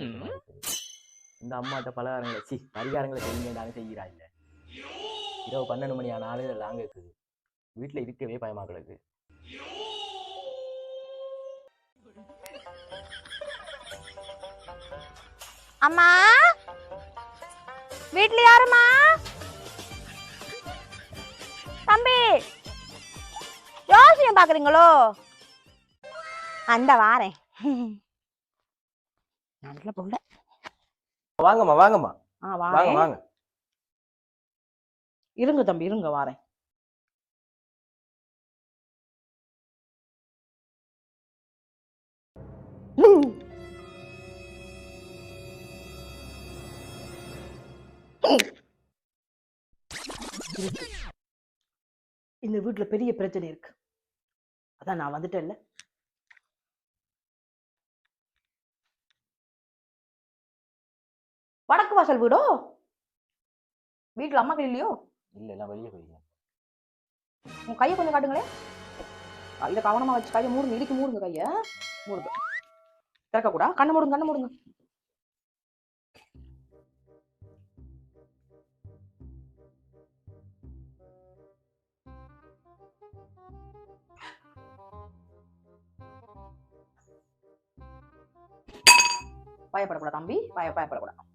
இருக்குது. இந்த அம்மாட்ட பலகாரங்களை சி பரிகாரங்களை செய்யுங்கன்னு செய்கிறா இல்ல. இரவு பன்னெண்டு மணி ஆன ஆளு லாங்க இருக்குது. வீட்டுல இருக்கவே பயமா கிடக்கு அம்மா? வீட்ல யாரும்மா? தம்பி யோசியம் பாக்குறீங்களோ அந்த வாரேன். நல்ல பொண்ணு வாங்கம்மா வாங்கம்மா. ஆ வாங்க வாங்க. இருங்க தம்பி இருங்க வாரேன். இந்த வீட்டுல பெரிய பிரச்சனை இருக்கு. அதான் நான் வந்துட்டேன்ல. வடக்கு வாசல் வீடோ? வீட்டுல அம்மாக்கள் இல்லையோ? இல்ல எல்லாம் வெளியே போய் உன் கையை கொஞ்சம் காட்டுங்களேன். இதை கவனமா வச்சு கையை மூடுங்க. இடிக்கு மூடுங்க கையை. மூடுங்க. திறக்கக்கூடா கண்ணு மூடுங்க கண்ணு மூடுங்க. பயப்படக்கூடாது தம்பி. பய பயப்படக்கூடாது.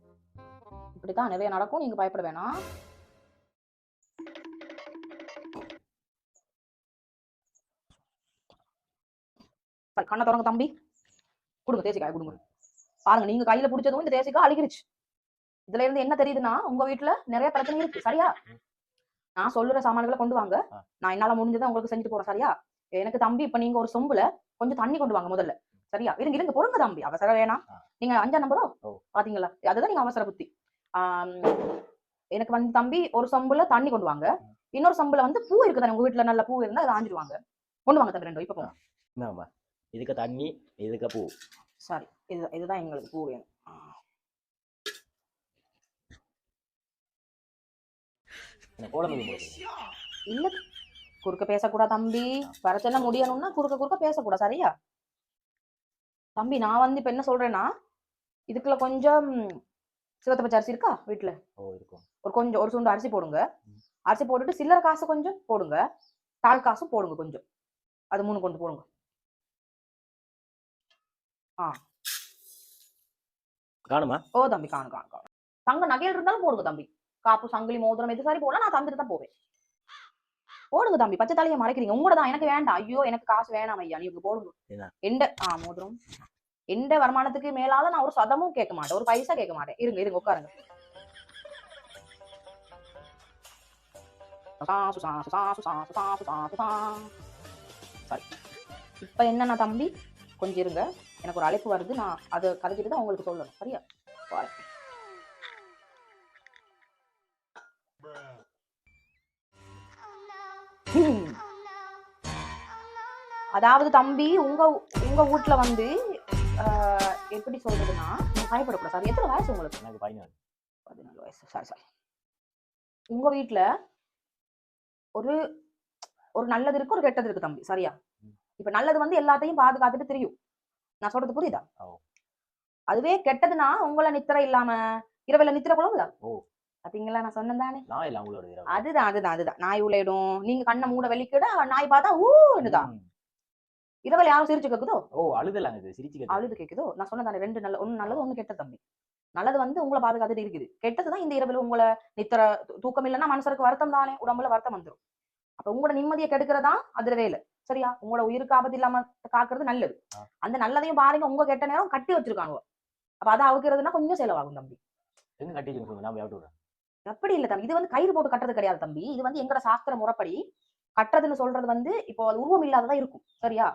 இப்படித்தான் நிறைய நடக்கும். நீங்க பயப்பட வேணாம் கண்ணை திறங்க தம்பி. கொடுங்க தேசிக்காய் கொடுங்க. பாருங்க நீங்க கையில பிடிச்சதும் இந்த தேசிக்காய் அழுகிருச்சு. இதுல இருந்து என்ன தெரியுதுன்னா உங்க வீட்டுல நிறைய பிரச்சனை இருக்கு. சரியா? நான் சொல்லுற சாமான்களை கொண்டு வாங்க. நான் என்னால முடிஞ்சதை உங்களுக்கு செஞ்சுட்டு போறேன். சரியா? எனக்கு தம்பி இப்ப நீங்க ஒரு சொம்புல கொஞ்சம் தண்ணி கொண்டு வாங்க முதல்ல. சரியா? இருங்க இருங்க பொறுங்க தம்பி. அவசரம் வேணாம். நீங்க அஞ்சா நம்பரோ. பாத்தீங்களா? அதுதான் நீங்க அவசர புத்தி. எனக்கு வந்து தம்பி ஒரு சொம்புல தண்ணி கொண்டு வாங்க. இன்னொரு சொம்புல வந்து பூ இருக்குதானே உங்க வீட்டுல நல்ல பூ இருந்தா அதை ஆஞ்சிடுவாங்க. கொண்டு வாங்க தம்பி ரெண்டு இப்ப இந்தாம்மா. இதுக்கு தண்ணி இதுக்கு பூ. சாரி இது இதுதான் எங்களுக்கு பூ வேணும். இல்ல குறுக்க பேசக்கூடாது தம்பி. பிரச்சனை முடியணும்னா குறுக்க குறுக்க பேசக்கூடாது சரியா? தம்பி நான் வந்து இப்ப என்ன சொல்றேன்னா இதுக்குள்ள கொஞ்சம் சிவத்த பச்சை அரிசி இருக்கா வீட்டுல ஒரு கொஞ்சம் ஒரு சுண்டு அரிசி போடுங்க. அரிசி போட்டுட்டு சில்லறை காசு கொஞ்சம் போடுங்க. தாள் காசும் போடுங்க கொஞ்சம். அது மூணு கொண்டு போடுங்க. காணுமா? ஓ தம்பி காணும் காணும் காணும் தங்க நகைகள் இருந்தாலும் போடுங்க தம்பி. காப்பு சங்கிலி மோதிரம் எது சாரி போடலாம். நான் தந்துட்டு தான் போவேன். போடுங்க தம்பி. பச்சை தலையை மறைக்கிறீங்க. உங்களோட தான். எனக்கு வேண்டாம். ஐயோ எனக்கு காசு வேணாம் ஐயா. நீங்க போடுங்க? எந்த ஆ மோதிரம். எந்த வருமானத்துக்கு மேலால நான் ஒரு சதமும் கேட்க மாட்டேன். ஒரு பைசா கேட்க மாட்டேன். இருங்க இருங்க உட்காருங்க. சரி இப்ப என்னன்னா தம்பி? கொஞ்சம் இருங்க. எனக்கு ஒரு அழைப்பு வருது. நான் அதை கதைச்சிட்டு தான் உங்களுக்கு சொல்லணும். சரியா? பாரு. அதாவது தம்பி உங்க உங்க வீட்ல வந்து எப்படி சொல்றதுன்னா பயப்படக்கூடாது. எத்தனை வயசு உங்களுக்கு? எனக்கு பதினாலு. பதினாலு வயசு. சாரி சாரி உங்க வீட்ல ஒரு ஒரு நல்லது இருக்கு ஒரு கெட்டது இருக்கு தம்பி. சரியா. இப்ப நல்லது வந்து எல்லாத்தையும் பாதுகாத்துட்டு தெரியும். நான் சொல்றது புரியுதா. அதுவே கெட்டதுன்னா உங்களை நித்திர இல்லாம இரவுல நித்திர குழம்புதா? ஓ. பாத்தீங்களா? நான் சொன்னேன் தானே. அதுதான் அதுதான் அதுதான். நாய் உழையிடும் நீங்க கண்ணை மூட வெளிக்கிட நாய் பார்த்தா ஊன்னுதான். இரவுல யாரும் சிரிச்சு கேக்குதோ? ஓ அழுதலாங்க இது சிரிச்சு அழுது கேக்குதோ? நான் சொன்னதானே ரெண்டு நல்ல ஒண்ணு நல்லது ஒண்ணு கெட்ட தம்பி. நல்லது வந்து உங்களை பாதுகாத்துட்டு இருக்குது. கெட்டதுதான் இந்த இரவுல உங்களை நித்திர தூக்கம் இல்லைன்னா மனசருக்கு வருத்தம் தானே உடம்புல வருத்தம் வந்துரும். அப்ப உங்களோட நிம்மதியை கெடுக்கிறதா? அதுல வேலை. சரியா? உங்களோட உயிருக்கு ஆபத்து இல்லாம காக்குறது நல்லது. அந்த நல்லதையும் பாருங்க உங்க கெட்ட நேரம் கட்டி வச்சிருக்காங்க அப்ப அதை அவுக்கிறதுனா கொஞ்சம் செலவாகும் தம்பி. அப்படி இல்ல தம்பி. இது வந்து கயிறு போட்டு கட்டுறது கிடையாது தம்பி. இது வந்து எங்கட சாஸ்திர முறைப்படி கட்டுறதுன்னு சொல்றது வந்து இப்போ அது உருவம் இல்லாததா இருக்கும். சரியா?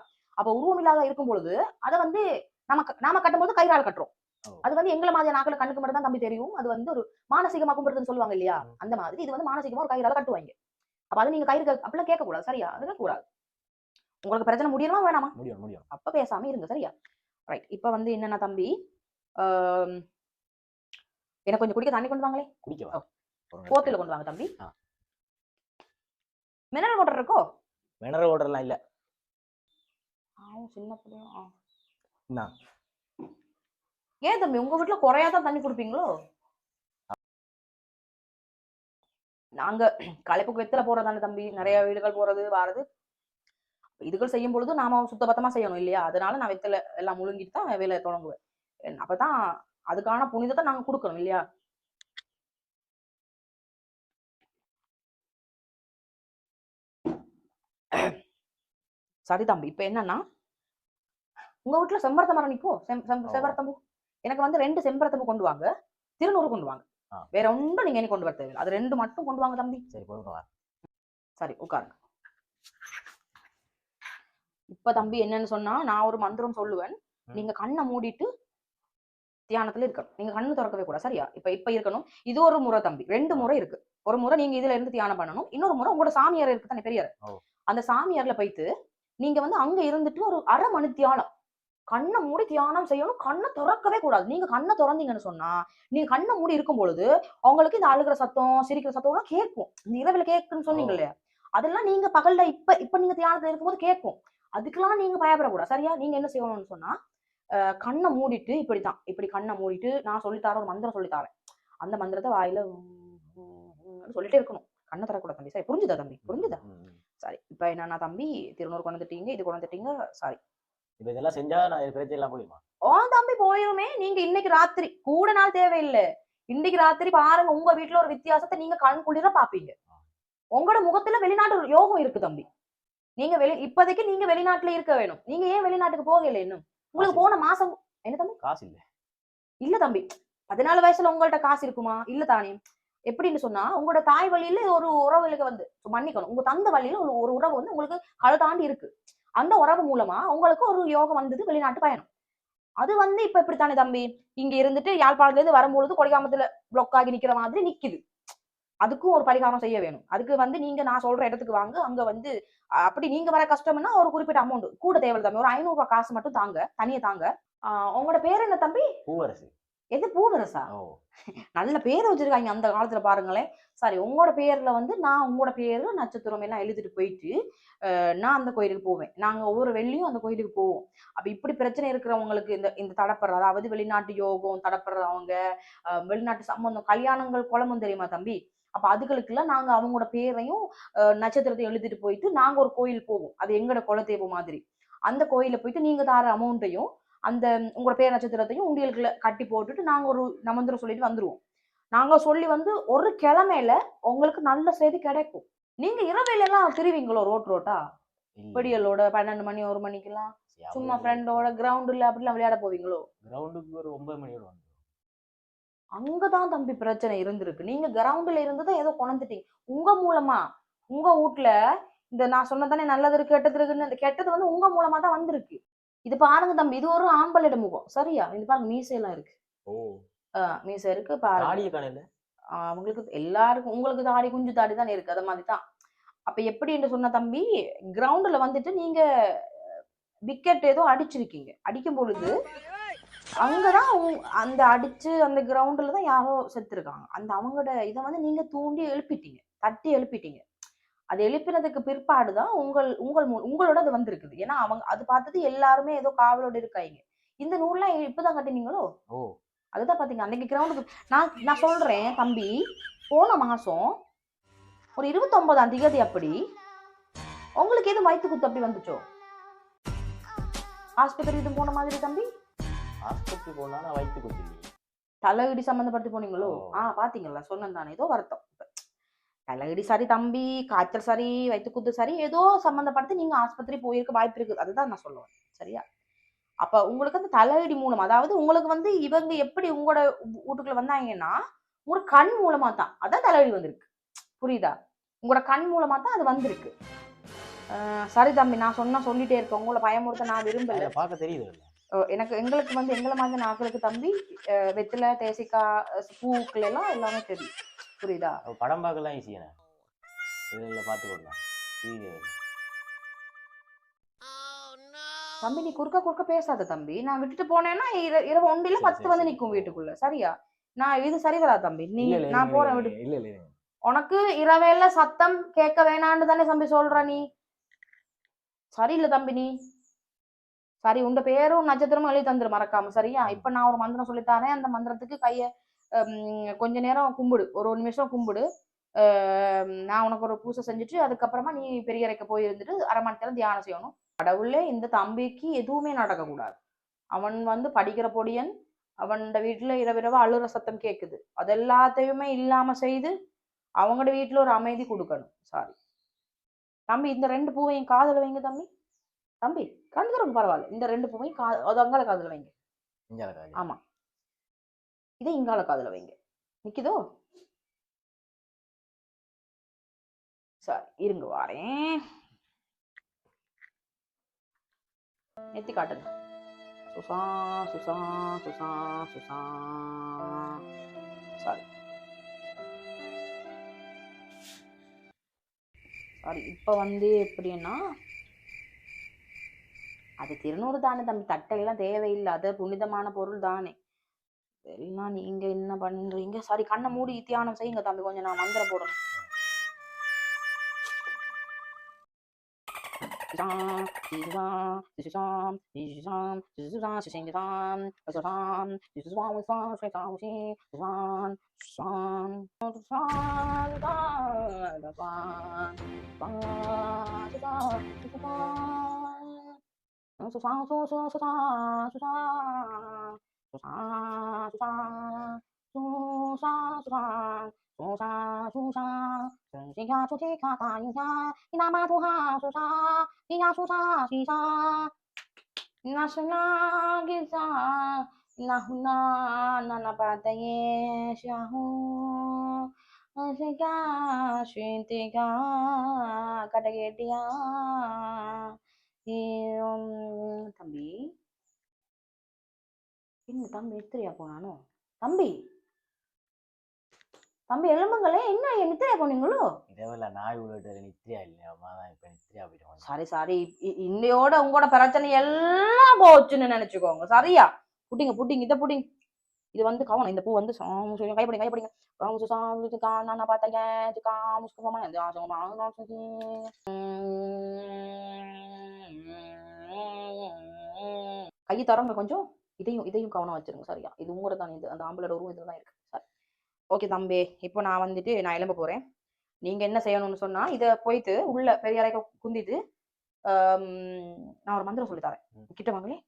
அப்ப உருவம் இல்லாத இருக்கும் பொழுது அதை வந்து நமக்கு நாம கட்டும்போது கயிறால் கட்டுறோம். அது வந்து எங்களை மாதிரி நாட்கள் கண்ணுக்கு மட்டும் தான் தம்பி தெரியும். அது வந்து ஒரு மானசீகமா கும்பிடுறதுன்னு சொல்லுவாங்க இல்லையா? அந்த மாதிரி இது வந்து மானசீகமா ஒரு கயிறால கட்டுவாங்க. அப்ப அது நீங்க கயிறு அப்படிலாம் கேட்க கூடாது சரியா? அதெல்லாம் கூடாது உங்களுக்கு பிரச்சனை முடியணுமா வேணாமா? முடியும் முடியும். அப்ப பேசாம இருங்க. சரியா? ரைட் இப்ப வந்து என்னன்னா தம்பி? எனக்கு கொஞ்சம் குடிக்க தண்ணி கொண்டு வாங்களே. குடிக்கவா போத்துல கொண்டு வாங்க தம்பி. மினரல் வாட்டர் இருக்கோ? மினரல் வாட்டர்லாம் இல்ல. ஆ, சின்ன பிள்ளையா ஆ. என்ன? ஏன் தம்பி உங்க வீட்டுல குறையாதான் தண்ணி குடிப்பீங்களோ? நாங்க களைப்புக்கு வெத்தலை போறதானே தம்பி. நிறைய வீடுகள் போறது வாரது. இதுகள் செய்யும் பொழுது நாம சுத்தபத்தமா செய்யணும் இல்லையா? அதனால நான் வெத்தலை எல்லாம் முழுங்கிட்டு தான் வேலையை தொடங்குவேன். அப்பதான் அதுக்கான புனிதத்தை நாங்க கொடுக்கணும் இல்லையா? சரி தம்பி இப்ப என்னன்னா உங்க வீட்டுல செம்பருத்த மரம் ஓ. செம்பருத்தம்பூ எனக்கு வந்து ரெண்டு செம்பருத்தம்பூ கொண்டு வாங்க. திருநூறு கொண்டு வாங்க. வேற ஒன்றும் நீங்க இனி கொண்டு வர தேவையில்லை. அது ரெண்டு மட்டும் கொண்டு வாங்க தம்பி. சரி சரி உட்காருங்க. இப்ப தம்பி என்னன்னு சொன்னா நான் ஒரு மந்திரம் சொல்லுவேன். நீங்க கண்ணை மூடிட்டு தியானத்துல இருக்கணும். நீங்க கண்ணு திறக்கவே கூடாது. சரியா? இப்ப இப்ப இருக்கணும். இது ஒரு முறை தம்பி. ரெண்டு முறை இருக்கு. ஒரு முறை நீங்க இதுல இருந்து தியானம் பண்ணணும். இன்னொரு முறை உங்களோட சாமியார் இருக்கு தானே பெரியார். அந்த சாமியார்ல போயிட்டு நீங்க வந்து அங்க இருந்துட்டு ஒரு அரை மணி தியானம். கண்ணை மூடி தியானம் செய்யணும். கண்ணை திறக்கவே கூடாது. நீங்க கண்ணை திறந்தீங்கன்னு சொன்னா நீங்க கண்ணை மூடி இருக்கும் பொழுது அவங்களுக்கு இந்த அழுகிற சத்தம் சிரிக்கிற சத்தம் எல்லாம் கேட்கும். இந்த இரவுல கேட்குன்னு சொன்னீங்க. இல்லையா? அதெல்லாம் நீங்க பகல்ல இப்ப இப்ப நீங்க தியானத்துல இருக்கும்போது கேட்கும். அதுக்கெல்லாம் நீங்க பயப்படக்கூடாது. சரியா? நீங்க என்ன செய்யணும்னு சொன்னா கண்ணை மூடிட்டு இப்படித்தான். இப்படி கண்ணை மூடிட்டு நான் சொல்லித்தரேன் ஒரு மந்திரம் சொல்லித்தரேன். அந்த மந்திரத்தை வாயில சொல்லிட்டே இருக்கணும். கண்ணை தரக்கூடாது தம்பி. சரி புரிஞ்சுதா தம்பி? புரிஞ்சுதா. சரி இப்ப என்னன்னா தம்பி திருநூறு கொண்டு வந்துட்டீங்க இது கொண்டு வந்துட்டீங்க சாரி இப்ப இதெல்லாம் செஞ்சா நான் பிரச்சனை எல்லாம் போயிடுமா? ஓ தம்பி போயிருமே. நீங்க இன்னைக்கு ராத்திரி கூட நாள் தேவையில்லை. இன்னைக்கு ராத்திரி பாருங்க உங்க வீட்டுல ஒரு வித்தியாசத்தை நீங்க கண் குளிர பாப்பீங்க. உங்களோட முகத்துல வெளிநாட்டு யோகம் இருக்கு தம்பி. நீங்க வெளி இப்போதைக்கு நீங்க வெளிநாட்டுல இருக்க வேணும். நீங்க ஏன் வெளிநாட்டுக்கு போகல இன்னும்? உங்களுக்கு போன மாசம் என்ன தம்பி? காசு இல்ல. இல்ல தம்பி. பதினாலு வயசுல உங்கள்ட்ட காசு இருக்குமா? இல்ல தானே. எப்படின்னு சொன்னா உங்களோட தாய் வழியில ஒரு உறவுகளுக்கு வந்து மன்னிக்கணும். உங்க தந்த வழியில ஒரு ஒரு உறவு வந்து உங்களுக்கு அதை இருக்கு. அந்த உறவு மூலமா உங்களுக்கு ஒரு யோகம் வந்தது வெளிநாட்டு பயணம். அது வந்து இப்ப இப்படித்தானே தம்பி? இங்க இருந்துட்டு யாழ்ப்பாணத்துல இருந்து வரும்பொழுது கொடிகாமத்துல பிளாக் ஆகி நிக்கிற மாதிரி நிக்குது. அதுக்கும் ஒரு பரிகாரம் செய்ய வேணும். அதுக்கு வந்து நீங்க நான் சொல்ற இடத்துக்கு வாங்க. அங்க வந்து அப்படி நீங்க வர கஷ்டம்னா ஒரு குறிப்பிட்ட அமௌண்ட் கூட தேவையில்ல தம்பி. ஒரு ஐநூறு ரூபாய் காசு மட்டும் தாங்க. தனியே தாங்க. ஆஹ், உங்களோட பேர் என்ன தம்பி? பூவரசு. எது பூவரசா நல்ல பேர் வச்சிருக்காங்க அந்த காலத்துல பாருங்களேன். சரி உங்களோட பேர்ல வந்து நான் உங்களோட பேரு நட்சத்திரம் எல்லாம் எழுதிட்டு போயிட்டு நான் அந்த கோயிலுக்கு போவேன். நாங்க ஒவ்வொரு வெள்ளியும் அந்த கோயிலுக்கு போவோம். அப்ப இப்படி பிரச்சனை இருக்கிறவங்களுக்கு இந்த இந்த தடப்படுற அதாவது வெளிநாட்டு யோகம் தடப்படுறவங்க வெளிநாட்டு சம்பந்தம் கல்யாணங்கள் குழம்பும் தெரியுமா தம்பி? அப்ப அதுகளுக்கெல்லாம் நாங்க அவங்களோட பேரையும் நட்சத்திரத்தையும் எழுதிட்டு போயிட்டு நாங்க ஒரு கோயில் போவோம். அது எங்களோட குலதெய்வ மாதிரி. அந்த கோயில போயிட்டு நீங்க தார அமௌண்ட்டையும் அந்த உங்களோட பேர் நட்சத்திரத்தையும் உண்டியலுக்குள்ள கட்டி போட்டுட்டு நாங்க ஒரு நமந்திரம் சொல்லிட்டு வந்துருவோம். நாங்க சொல்லி வந்து ஒரு கிழமையில உங்களுக்கு நல்ல செய்தி கிடைக்கும். நீங்க இரவையில எல்லாம் திருவீங்களோ ரோட் ரோட்டா? விடியலோட பன்னெண்டு மணி ஒரு மணிக்கெல்லாம்? சும்மா ஃப்ரெண்டோட கிரவுண்டுல அப்படிலாம் விளையாட போவீங்களோ? கிரவுண்டுக்கு ஒரு ஒன்பது மணியோட வந்து அங்கதான் தம்பி பிரச்சனை இருந்திருக்கு. நீங்க கிரவுண்டுல இருந்துதான் ஏதோ கொண்டுட்டீங்க உங்க மூலமா உங்க வீட்ல இந்த நான் சொன்னதானே நல்லது இருக்கு கெட்டது இருக்குன்னு அந்த கெட்டது வந்து உங்க மூலமா தான் வந்திருக்கு. இது பாருங்க தம்பி இது ஒரு ஆம்பளையிட முகம். சரியா? இது பாருங்க மீசையெல்லாம் இருக்கு. மீசை இருக்கு பாருங்க. அவங்களுக்கு எல்லாருக்கும் உங்களுக்கு தாடி குஞ்சு தாடி தான் இருக்கு அது மாதிரி தான். அப்ப எப்படி என்று சொன்ன தம்பி கிரவுண்டுல வந்துட்டு நீங்க விக்கெட் ஏதோ அடிச்சிருக்கீங்க. அடிக்கும் பொழுது அங்கதான் அந்த அடிச்சு அந்த கிரவுண்டுல தான் யாரோ செத்துருக்காங்க. அந்த அவங்களோட இதை வந்து நீங்க தூண்டி எழுப்பிட்டீங்க தட்டி எழுப்பிட்டீங்க. அது எழுப்பினதுக்கு பிற்பாடு தான் உங்கள் உங்கள் உங்களோட அது வந்திருக்குது. ஏன்னா அவங்க அது பார்த்தது எல்லாருமே ஏதோ காவலோட இருக்காங்க. இந்த நூல்லாம் இப்பதான் கட்டினீங்களோ? ஓ. அதுதான் பாத்தீங்க அன்னைக்கு கிரவுண்டுக்கு நான் நான் சொல்றேன் தம்பி போன மாசம் ஒரு இருபத்தொன்பதாம் திகதி அப்படி உங்களுக்கு எது வயிற்று குத்து அப்படி வந்துச்சோ? ஆஸ்பத்திரி இது போன மாதிரி தம்பி? ஆஸ்பத்திரி போனா வயிற்று குத்தில்லையே தலையிடி சம்மந்தப்பட்டு போனீங்களோ. ஆ பாத்தீங்களா சொன்னேன் தானே ஏதோ வருத்தம். தலையிடி சரி தம்பி காய்ச்சல் சரி வயிற்று குத்து சரி ஏதோ சம்மந்தப்படுத்தி நீங்க ஆஸ்பத்திரி போயிருக்க வாய்ப்பு இருக்குது. அதுதான் நான் சொல்லுவேன் சரியா? அப்ப உங்களுக்கு அந்த தலையிடி மூலம் அதாவது உங்களுக்கு வந்து இவங்க எப்படி உங்களோட வீட்டுக்குள்ள வந்தாங்கன்னா உங்களோட கண் மூலமா தான். அதான் தலைவலி வந்திருக்கு. புரியுதா? உங்களோட கண் மூலமா தான் அது வந்திருக்கு. சரி தம்பி நான் சொன்னா சொல்லிட்டே இருக்கேன் உங்களை பயமுறுத்த நான் விரும்பல. பார்க்க தெரியுது எனக்கு எங்களுக்கு வந்து எங்களை மாதிரி நாட்களுக்கு தம்பி அஹ் வெத்திலை தேசிக்காய் அஹ் பூக்கள் எல்லாம் எல்லாமே தெரியும். புரியுதா? படம் பார்க்கலாம் ஈஸியானே இதுல பார்த்துக்கொள்ளலாம் டிவி தம்பி நீ குறுக்க குறுக்க பேசாத தம்பி. நான் விட்டுட்டு போனேன்னா இர- இரவு ஒன்றில சரி, பத்து சரி, வந்து சரி. நிக்கும் வீட்டுக்குள்ள. சரியா? நான் இது சரி வரா தம்பி. நீ நான் போறேன் விடு. இல்ல இல்ல உனக்கு இரவேல சத்தம் கேட்க வேணான்னு தானே தம்பி சொல்ற நீ. சரியில்லை தம்பி நீ. சரி உண்ட பேரும் நட்சத்திரமும் எழுதி தந்துரு மறக்காம. சரியா? இப்ப நான் ஒரு மந்திரம் சொல்லித்தாரேன் அந்த மந்திரத்துக்கு கைய கொஞ்ச நேரம் கும்பிடு. ஒரு ஒரு நிமிஷம் கும்பிடு. நான் உனக்கு ஒரு பூசை செஞ்சுட்டு அதுக்கப்புறமா நீ பெரிய அறைக்கு போய் இருந்துட்டு அரை மணி நேரம் தியானம் செய்யணும். கடவுளே இந்த தம்பிக்கு எதுவுமே நடக்கக்கூடாது. அவன் வந்து படிக்கிற பொடியன் அவன் வீட்டுல இரவிரவா அழுற சத்தம் கேக்குது. அது எல்லாத்தையுமே இல்லாம செய்து அவங்களோட வீட்டுல ஒரு அமைதி கொடுக்கணும். சாரி தம்பி இந்த ரெண்டு பூவையும் காதுல வைங்க தம்பி. தம்பி கண்டு தரும் பரவாயில்ல. இந்த ரெண்டு பூவையும் கா அது அங்கால காதுல வைங்க. இஞ்சால காய். ஆமா. இதை இங்கால காதுல வைங்க. நிக்குதோ? சாரி இருங்க வாரேன். நெத்தி காட்டுங்க. சுசா சுசா சுசா சுசா. சாரி. சாரி இப்போ வந்து எப்படின்னா அது திருநூறு தானே தம்பி தட்டையெல்லாம் தேவையில்லை. அது புனிதமான பொருள் தானே. எல்லாம் நீங்க என்ன பண்றீங்க சாரி கண்ணை மூடி தியானம் செய்யுங்க தம்பி கொஞ்சம் நான் மந்திரம் போடணும் சிசாம், சிசுசாம், சிசுசாம், சிசுசாம், 沙苏沙苏沙苏沙苏沙苏沙，春心呀春心卡大音呀，你拿嘛苏哈苏沙，你呀苏沙西沙，那是那个啥？那呼那那那巴达耶夏呼，那是个春天个卡达耶的呀，伊隆汤米。என்ன தம்பி நித்திரையா போனானோ? தம்பி! தம்பி எலும்புங்களே என்ன நித்திரையா போனீங்களோ? இரவுல நாய் உள்ளிட்ட நித்ரியா இல்லையா? தான் இப்ப நித்ரியா போயிட்டு சாரி சாரி. இன்னையோட உங்களோட பிரச்சனை எல்லாம் போச்சுன்னு நினைச்சுக்கோங்க. சரியா? புட்டிங்க புட்டிங்க இதை புட்டிங்க இது வந்து கவனம். இந்த பூ வந்து சாமு சொல்லி கைப்படிங்க கைப்படிங்க. காமு சாமு காணா பார்த்தேன் காமு சுகமா இந்த கை தரங்க கொஞ்சம். இதையும் இதையும் கவனம் வச்சிருங்க சரியா? இது உங்களோட தான் இது அந்த ஆம்பளோட உருவம் இதுல தான் இருக்கு சரி. ஓகே தம்பி இப்போ நான் வந்துட்டு நான் எழும்ப போறேன். நீங்க என்ன செய்யணும்னு சொன்னா இதை போயிட்டு உள்ள பெரிய அறைக்கு குந்திட்டு நான் ஒரு மந்திரம் சொல்லி தரேன். ம். கிட்ட வாங்களே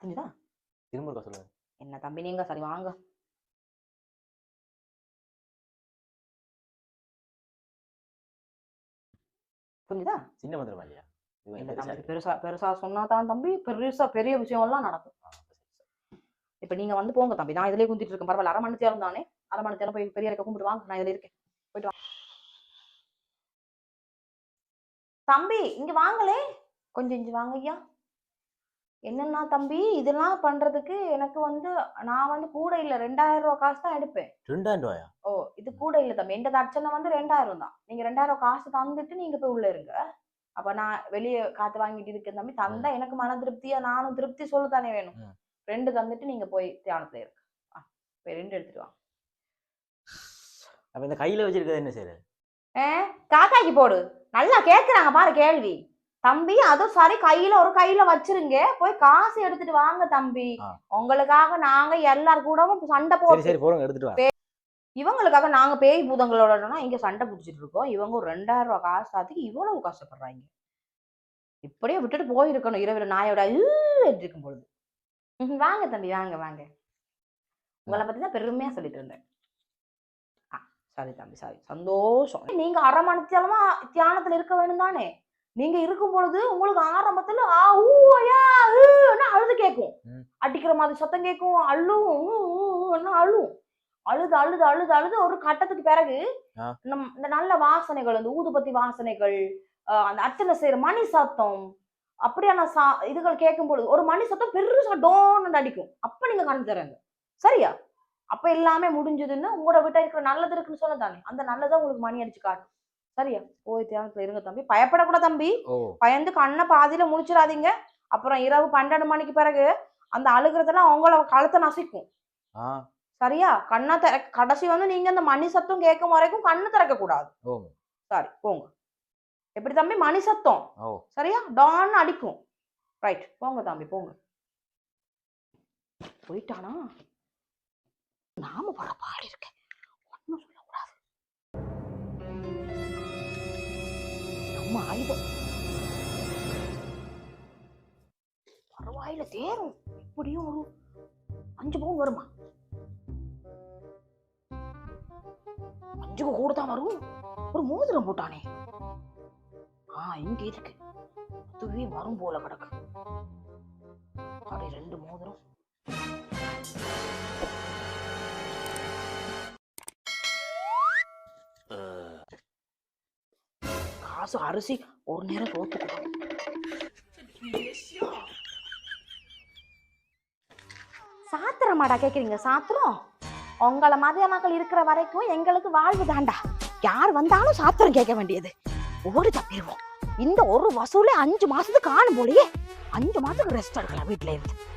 புரிஞ்சுதா? திரும்ப சொல்லுங்க. என்ன தம்பி நீங்க சரி வாங்க. புரிஞ்சுதா சின்ன மந்திரமா இல்லையா? பெருசா. பெருசா பெருசா சொன்னா தான் தம்பி பெருசா பெரிய விஷயம் எல்லாம் நடக்கும். இப்ப நீங்க வந்து போங்க தம்பி. நான் இதுலயே குந்திட்டு இருக்கேன். பரவாயில்ல அரை மணி நேரம் தானே? அரை மணி நேரம் போய் பெரிய இருக்க கும்பிட்டு வாங்க. நான் இதுல இருக்கேன். போயிட்டு வாங்க. தம்பி இங்க வாங்களே. கொஞ்சம் இங்க வாங்க ஐயா. என்னன்னா தம்பி இதெல்லாம் பண்றதுக்கு எனக்கு வந்து நான் வந்து கூட இல்ல ரெண்டாயிரம் ரூபாய் காசு தான் எடுப்பேன். ரெண்டாயிரம் ரூபாயா? ஓ இது கூட இல்ல தம்பி. எந்த தட்சணை வந்து ரெண்டாயிரம் தான். நீங்க ரெண்டாயிரம் காசு தந்துட்டு நீங்க போய் உள்ள இருங்க. அப்ப நான் வெளியே காத்து வாங்கிட்டு இருக்கேன் தம்பி. தந்தா எனக்கு மன திருப்தியா நானும் திருப்தி சொல்லத்தானே வேணும். ரெண்டு தந்துட்டு நீங்க போய் தியானத்துல இருக்கு போய் ரெண்டு எடுத்துட்டு வாங்க. அப்ப இந்த கையில வச்சிருக்கிறது என்ன செய்யறது? ஏ காக்காய்க்கு போடு. நல்லா கேக்குறாங்க பாரு கேள்வி. தம்பி அதுவும் சரி கையில ஒரு கையில வச்சிருங்க. போய் காசு எடுத்துட்டு வாங்க தம்பி. உங்களுக்காக நாங்க எல்லார் கூடவும் சண்டை போட்டு சரி போறோங்க எடுத்துட்டு வா இவங்களுக்காக நாங்க பேய் பூதங்களோடனா இங்க சண்டை பிடிச்சிட்டு இருக்கோம். இவங்க ஒரு ரெண்டாயிரம் ரூபாய் காசு ஆத்துக்கு இவ்வளவு கஷ்டப்படுறாங்க. இப்படியே விட்டுட்டு போயிருக்கணும் இரவு நாயோட இருக்கும் பொழுது வாங்க தம்பி வாங்க வாங்க. உங்களை பத்தி தான் பெருமையா சொல்லிட்டு இருந்தேன். சரி தம்பி சரி. சந்தோஷம். நீங்க அரை மணித்தியாலமா தியானத்துல இருக்க வேணும் தானே? நீங்க இருக்கும் பொழுது உங்களுக்கு ஆரம்பத்துல ஆ ஊ ஐயா ஊன்னு அழுது கேட்கும். அடிக்கிற மாதிரி சத்தம் கேட்கும். ஊன்னு அழும். அழுது அழுது அழுது அழுது ஒரு கட்டத்துக்கு பிறகு. நம் இந்த நல்ல வாசனைகள் இந்த ஊதுபத்தி வாசனைகள் அந்த அர்ச்சனை செய்யற மணி சத்தம் அப்படியான சா இதுகள் கேட்கும் பொழுது ஒரு மணி சத்தம் பெருசா டோன்னு அடிக்கும். அப்ப நீங்க கண் சரியா? அப்ப எல்லாமே முடிஞ்சதுன்னு உங்களோட வீட்டை இருக்கிற நல்லது இருக்குன்னு சொன்ன தானே. அந்த நல்லதை உங்களுக்கு மணி அடிச்சு காட்டும். சரியா போய் தியானத்துல இருங்க தம்பி. பயப்படக்கூடாது தம்பி. ஓ. பயந்து கண்ணை பாதியில முடிச்சிடாதீங்க அப்புறம் இரவு பன்னெண்டு மணிக்கு பிறகு அந்த அழுகிறதெல்லாம் உங்கள கழுத்தை நசிக்கும். சரியா? கண்ணை திற கடைசி வந்து நீங்க அந்த மணி சத்தம் கேட்கும் வரைக்கும் கண்ணு திறக்க கூடாது ஓ. சாரி போங்க. எப்படி தம்பி? மணி சத்தம். ஓ. சரியா? டான் அடிக்கும். ரைட் போங்க தம்பி போங்க. போயிட்டானா? நாம வர பாடு இருக்கேன் நம்ம ஆயுதம் பரவாயில்ல தேரும். இப்படியும் ஒரு அஞ்சு பவுன் வருமா? அஞ்சுக்கு கூட தான் வரும். ஒரு மோதிரம் போட்டானே. ஆ இங்க இருக்கு. அதுவே வரும் போல கிடக்கு. காசு அரிசி ஒரு நேரம் தோத்து சாத்திரமாடா கேக்குறீங்க? சாத்திரம்? உங்களை மதிய மக்கள் இருக்கிற வரைக்கும் எங்களுக்கு வாழ்வு தாண்டா யார் வந்தாலும் சாத்திரம் கேட்க வேண்டியது. ஓடி தப்பிடுவோம். இந்த ஒரு வசூலே அஞ்சு மாசத்துக்கு ஆணும் போலயே. அஞ்சு மாசத்துக்கு ரெஸ்ட் எடுக்கலாம் வீட்டுல இருந்து.